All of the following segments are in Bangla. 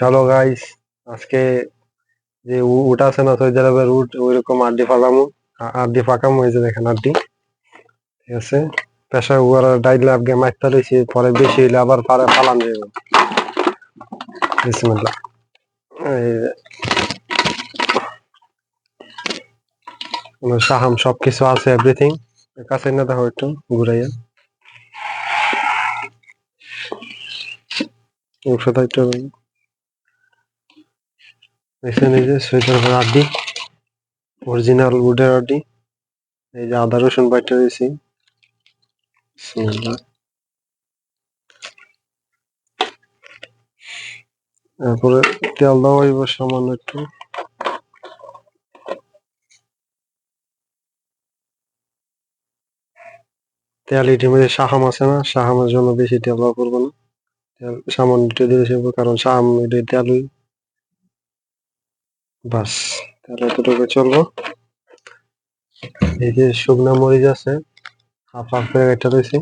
হ্যালো গাইস আজকে যে উ- উট আছে না সৌদি আরবের উট, ওইরকম আড্ডি ফাঁকামু আ- আড্ডি ফাঁকামু যে দেখেন আড্ডি। ঠিক আছে? পেশা উয়ার ডাইলে আগে মারতে রয়েছে পরে বেশি হইলে আবার পারে পালান যাবে বিসমিল্লাহ। সাহাম সবকিছু আছে এভরিথিং কাছে না দেখো একটু, ঘুরাইয়া। একটু এখানে এই যে সোয়েটার ভরা আড্ডি অরিজিনাল উডের আড্ডি, এই যে আদা রসুন বাইটা রয়েছে তারপরে তেল দেওয়া হইব সামান্য একটু। তেল এটির মধ্যে সাহাম আছে না? সাহামের জন্য বেশি তেল দেওয়া করব না। তেল সামান্য একটু দিলে কারণ সাহাম তেলই। বাস তাহলে এতটুকু চলবো। এই যে শুকনা মরিচ আছে হাফ হাফ করে একটা রয়েছে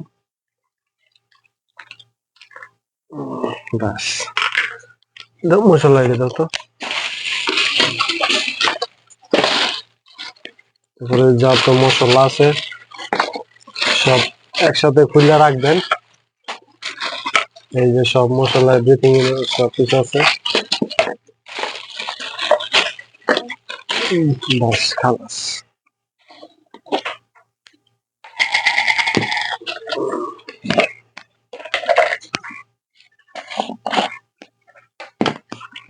উম, বাস। দাও মশলা এটা দাও তো। তারপরে যা তো মশলা আছে সব একসাথে খুলে রাখবেন। এই যে সব মশলা এভরিথিং সব কিছু আছে। বাস খালাস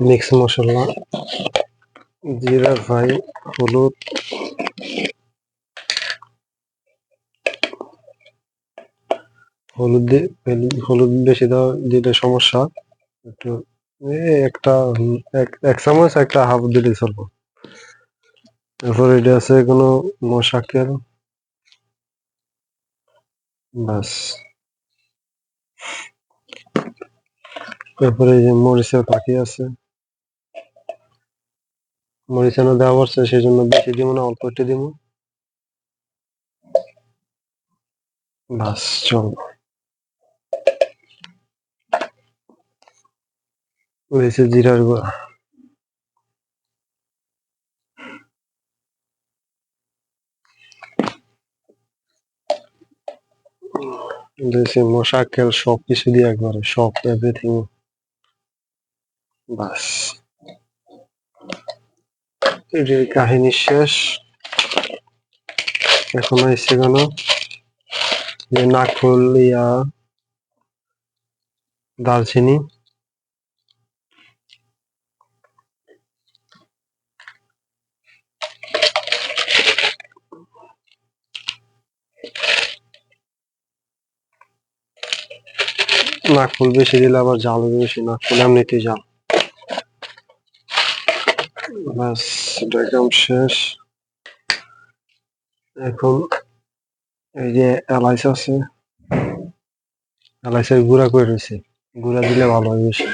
মিক্স মশলা, জিরা ফ্রাই হলুদ হলুদ হলুদ বেশি দেওয়া দিলে সমস্যা। একটু একটা, এক চামচ, একটা হাফ দিলে চলবো। তারপর এটা আছে কোনো মশাকের বাস। তারপরে এই যে মরিচের পাখি আছে। মরিচানো দেওয়া পড়ছে সেই জন্য বেশি দিব না, অল্প একটু দিব। বাস, চল। রয়েছে জিরার গুঁড়া। রয়েছে মশাকেল সব কিছু দিয়ে একবারে সব এভরিথিং বাস। এটির কাহিনী শেষ। এখন এসে কেন? যে নাকুল ইয়া, দারচিনি। নাকফুল বেশি দিলে আবার জাল হবে বেশি নাকফুল এমনিতেই জাল ব্যাস এটা একদম শেষ। এখন এই যে এলাইচ আছে এলাইচের গুঁড়া করে রয়েছে গুঁড়া দিলে ভালো হয় বেশি।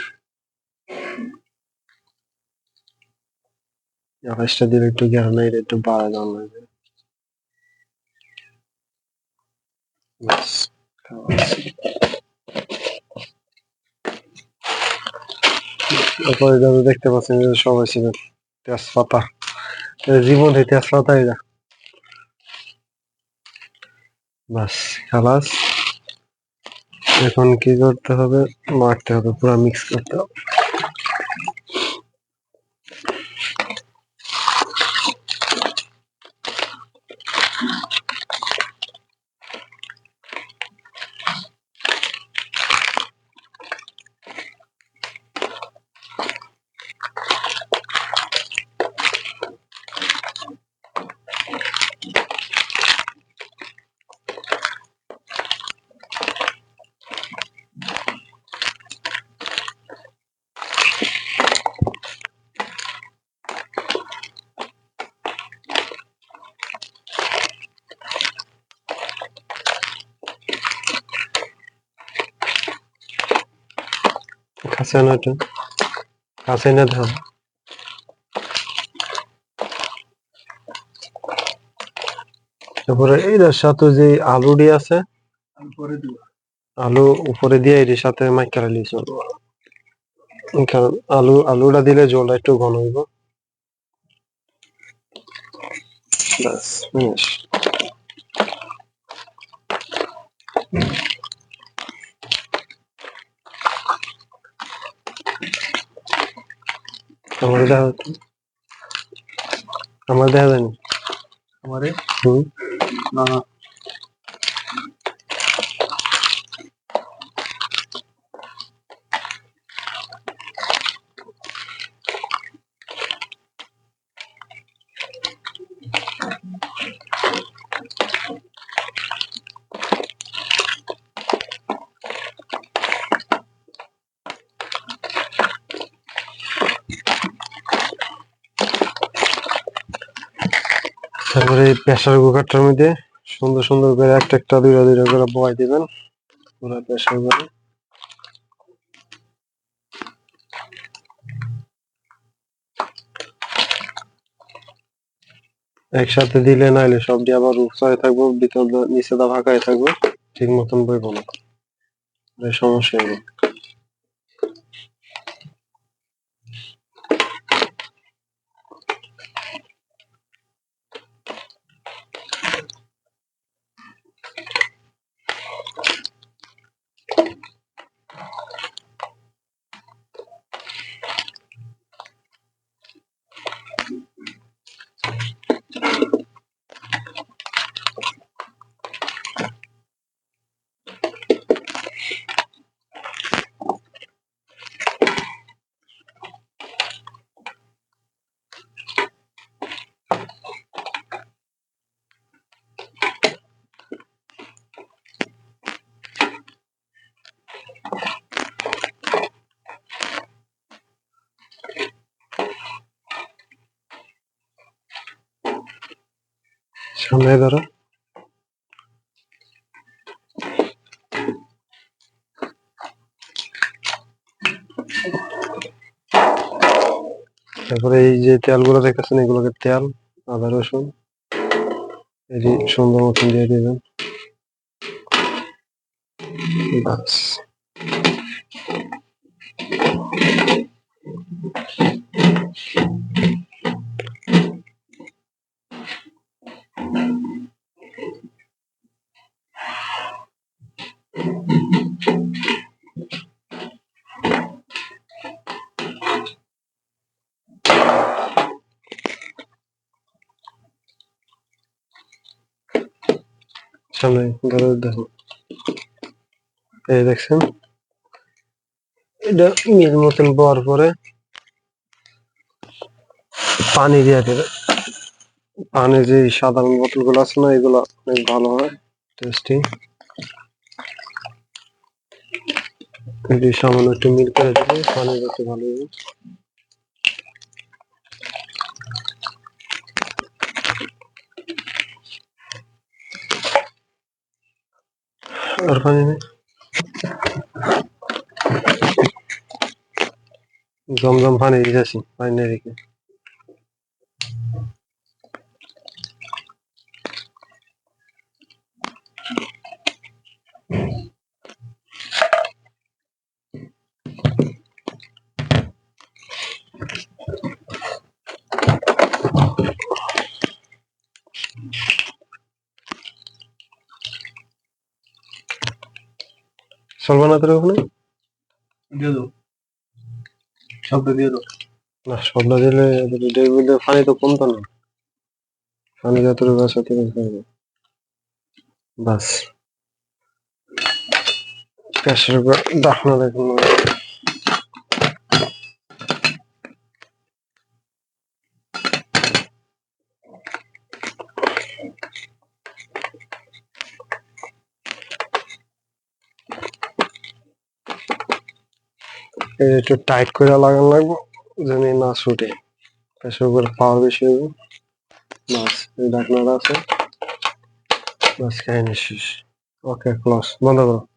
এলাইচটা দিলে একটু গ্যারান এটা একটু বাড়া দাম লাগবে ব্যাস, খাওয়া শেষ। তারপরে দেখতে পাচ্ছেন যে সবাই তেজপাতা পাতা জীবন এই তেজপাতা না। বাস, খালাস। এখন কি করতে হবে? মারতে হবে, পুরো মিক্স করতে হবে। কাছে না এটা? কাছে না ধান তারপরে এইটার সাথে যে আলুটি আছে, আলু উপরে দিয়ে এটির সাথে মাইকা লিয়েছ কারণ আলু, আলুটা দিলে জলটা একটু ঘন হইব। ব্যাস ফিনিশ আমার দেখা যাচ্ছে আমার দেখা যায়নি আমারে? হুম। না। তারপরে এই প্রেসার কুকারটার মধ্যে সুন্দর সুন্দর করে একটা একটা দুইটা দুইটা করে বয় দিবেন পুরো প্রেসার কুকারে। একসাথে দিলে নাইলে সবটি আবার উপসায় থাকব, ভিতর নিচে দা ফাঁকায় থাকব, ঠিক মতন বইব না। সমস্যা হবে সামনে ধরো তারপরে এই যে তেলগুলো দেখতেছেন, এগুলোকে তেল, আদা, রসুন এটি সুন্দর মতন দিয়ে দিবেন। সামনে ধরো দেখো। এই দেখছেন? এটা মিল মতন পাওয়ার পরে পানি দিয়ে দেবে। পানি যে সাধারণ বোতলগুলো আছে না, এগুলো অনেক ভালো হয় টেস্টি এটি সামান্য একটু মিল করে দিলে পানি যাতে ভালো হবে আর পানি নেই। জমজম পানি দিতেছি, পানি রেখে তোর ওখানে দিয়ে দাও সবটা দিয়ে দাও না শব্দ দিলে মধ্যে পানি তো কমতো না। পানি যতটুকু আছে ততটুকু বাস। প্রেসার ডাকনা দেখুন একটু টাইট করে লাগানো লাগবো, যেন না ছুটে। প্রেশার করে পাওয়ার বেশি হবে। বাস, এই ঢাকনাটা আছে। বাস, খাই শেষ ওকে ক্লোজ বন্ধ করো।